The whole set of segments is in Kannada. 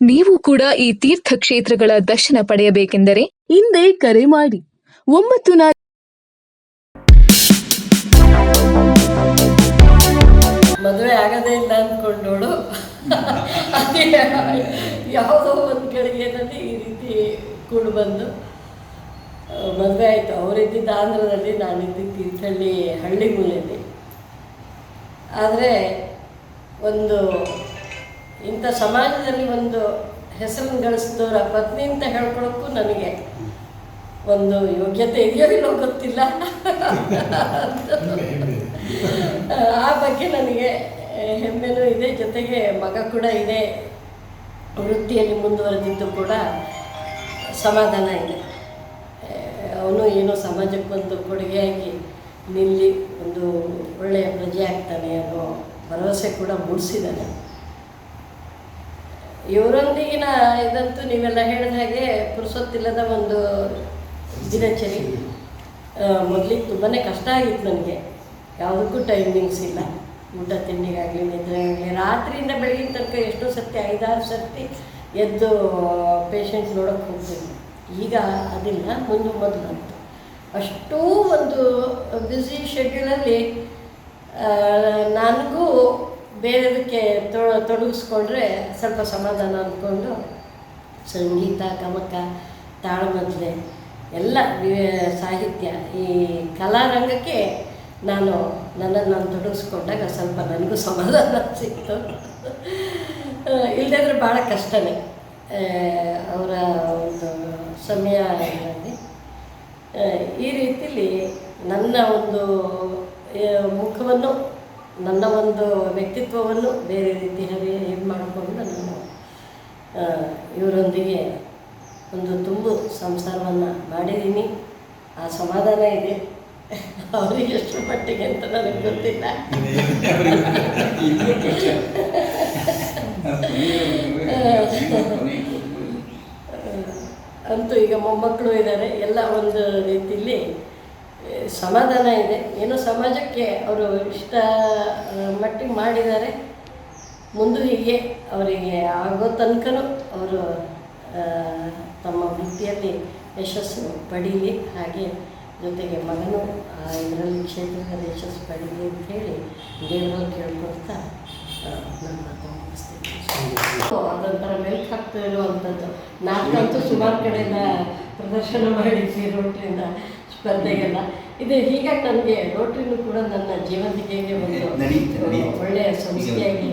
ನೀವು ಕೂಡ ಈ ತೀರ್ಥ ಕ್ಷೇತ್ರಗಳ ದರ್ಶನ ಪಡೆಯಬೇಕೆಂದರೆ ಹಿಂದೆ ಕರೆ ಮಾಡಿ. ಒಂಬತ್ತು ನಾಲ್ಕು ಮದುವೆ ಆಗದೇ ಇಲ್ಲ ಅಂದ್ಕೊಂಡೋಳು ಅದೇ ಯಾವುದೋ ಒಂದು ಗಳಿಗೆನಲ್ಲಿ ಈ ರೀತಿ ಕೂಡು ಬಂದು ಮದುವೆ ಆಯಿತು. ಅವರಿದ್ದಿದ್ದ ಆಂಧ್ರದಲ್ಲಿ ನಾನಿದ್ದ ತೀರ್ಥಹಳ್ಳಿ ಹಳ್ಳಿ ಮೂಲೆಯಲ್ಲಿ ಆದರೆ ಒಂದು ಇಂಥ ಸಮಾಜದಲ್ಲಿ ಒಂದು ಹೆಸರನ್ನು ಗಳಿಸಿದವರ ಪತ್ನಿ ಅಂತ ಹೇಳ್ಕೊಳಕ್ಕೂ ನನಗೆ ಒಂದು ಯೋಗ್ಯತೆ ಇದೆಯೋ ಇಲ್ಲೋ ಗೊತ್ತಿಲ್ಲ. ಆ ಬಗ್ಗೆ ನನಗೆ ಹೆಮ್ಮೆನೂ ಇದೆ. ಜೊತೆಗೆ ಮಗ ಕೂಡ ಇದೆ. ವೃತ್ತಿಯಲ್ಲಿ ಮುಂದುವರೆದಿದ್ದು ಕೂಡ ಸಮಾಧಾನ ಇದೆ. ಅವನು ಏನೋ ಸಮಾಜಕ್ಕೊಂದು ಕೊಡುಗೆಯಾಗಿ ನಿಲ್ಲಿ ಒಂದು ಒಳ್ಳೆಯ ಪ್ರಜೆ ಆಗ್ತಾನೆ ಅನ್ನೋ ಭರವಸೆ ಕೂಡ ಮೂಡಿಸಿದ್ದಾನೆ. ಇವರೊಂದಿಗಿನ ಇದಂತೂ ನೀವೆಲ್ಲ ಹೇಳಿದ ಹಾಗೆ ಪುರುಸೊತ್ತಿಲ್ಲದ ಒಂದು ದಿನಚರಿ. ಮೊದಲಿಗೆ ತುಂಬಾ ಕಷ್ಟ ಆಗಿತ್ತು ನನಗೆ ಯಾವುದಕ್ಕೂ ಟೈಮಿಂಗ್ಸ್ ಇಲ್ಲ. ಊಟ ತಿಂಡಿಗಾಗಲಿ ನಿದ್ರೆ ಆಗಲಿ ರಾತ್ರಿಯಿಂದ ಬೆಳಗಿನ ತನಕ ಎಷ್ಟೋ ಸರ್ತಿ, ಐದಾರು ಸರ್ತಿ ಎದ್ದು ಪೇಷಂಟ್ಸ್ ನೋಡೋಕ್ಕೆ ಹೋಗ್ತೀನಿ ಈಗ ಅದಿಲ್ಲ, ಮುಂದೆ ಮೊದಲು ಬಂತು ಅಷ್ಟೂ ಒಂದು ಬ್ಯುಸಿ ಶೆಡ್ಯೂಲಲ್ಲಿ ನನಗೂ ಬೇರೆದಕ್ಕೆ ತೊ- ತೊಡಗಿಸ್ಕೊಂಡ್ರೆ ಸ್ವಲ್ಪ ಸಮಾಧಾನ ಅಂದ್ಕೊಂಡು ಸಂಗೀತ, ಗಮಕ, ತಾಳಮದ್ಲೆ ಎಲ್ಲ ಸಾಹಿತ್ಯ ಈ ಕಲಾರಂಗಕ್ಕೆ ನಾನು ನನ್ನನ್ನು ನಾನು ತೊಡಗಿಸ್ಕೊಂಡಾಗ ಸ್ವಲ್ಪ ನನಗೂ ಸಮಾಧಾನ ಸಿಕ್ತು. ಇಲ್ಲದಿದ್ರೆ ಭಾಳ ಕಷ್ಟನೇ. ಅವರ ಒಂದು ಸಮಯ ಈ ರೀತಿಯಲ್ಲಿ ನನ್ನ ಒಂದು ಮುಖವನ್ನು ನನ್ನ ಒಂದು ವ್ಯಕ್ತಿತ್ವವನ್ನು ಬೇರೆ ರೀತಿಯಲ್ಲಿ ಇದು ಮಾಡಿಕೊಂಡು ನಾನು ಇವರೊಂದಿಗೆ ಒಂದು ತುಂಬು ಸಂಸಾರವನ್ನು ಮಾಡಿದ್ದೀನಿ. ಆ ಸಮಾಧಾನ ಇದೆ. ಅವರಿಗೆ ಎಷ್ಟು ಮಟ್ಟಿಗೆ ಅಂತ ನನಗೆ ಗೊತ್ತಿಲ್ಲ. ಅಂತೂ ಈಗ ಮೊಮ್ಮಕ್ಕಳು ಇದ್ದಾರೆ. ಎಲ್ಲ ಒಂದು ರೀತಿಯಲ್ಲಿ ಸಮಾಧಾನ ಇದೆ. ಏನೋ ಸಮಾಜಕ್ಕೆ ಅವರು ಇಷ್ಟ ಮಟ್ಟಿಗೆ ಮಾಡಿದ್ದಾರೆ. ಮುಂದೆ ಹೀಗೆ ಅವರಿಗೆ ಆಗೋ ತನಕನೂ ಅವರು ತಮ್ಮ ವೃತ್ತಿಯಲ್ಲಿ ಯಶಸ್ಸು ಪಡೀಲಿ. ಹಾಗೆ ಜೊತೆಗೆ ಮಗನು ಇದರಲ್ಲಿ ಕ್ಷೇತ್ರದಲ್ಲಿ ಯಶಸ್ಸು ಪಡೀಲಿ ಅಂತ ಹೇಳಿ ದೇವರು ಕೇಳ್ಕೊಳ್ತಾ ನನ್ನ ಅದೊಂಥರ ಮೆಲ್ಕ್ ಹಾಕ್ತಾ ಇರುವಂಥದ್ದು. ನಾಲ್ಕಂತೂ ಸುಮಾರು ಕಡೆಯಿಂದ ಪ್ರದರ್ಶನ ಮಾಡಿ ರೋಟ್ರಿಯಿಂದ ಸ್ಪರ್ಧೆಗೆಲ್ಲ. ಇದು ಹೀಗೆ ನನಗೆ ರೋಟ್ರಿನೂ ಕೂಡ ನನ್ನ ಜೀವಂತಿಕೆಗೆ ಒಂದು. ಒಳ್ಳೆಯ ಸಂಸ್ಥೆಯಾಗಿ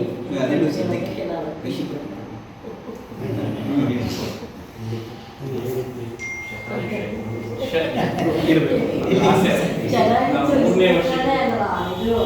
ಚೆನ್ನಾಗಿ ನಾನು ಖುಷಿ ಚೆನ್ನಾಗಿತ್ತು.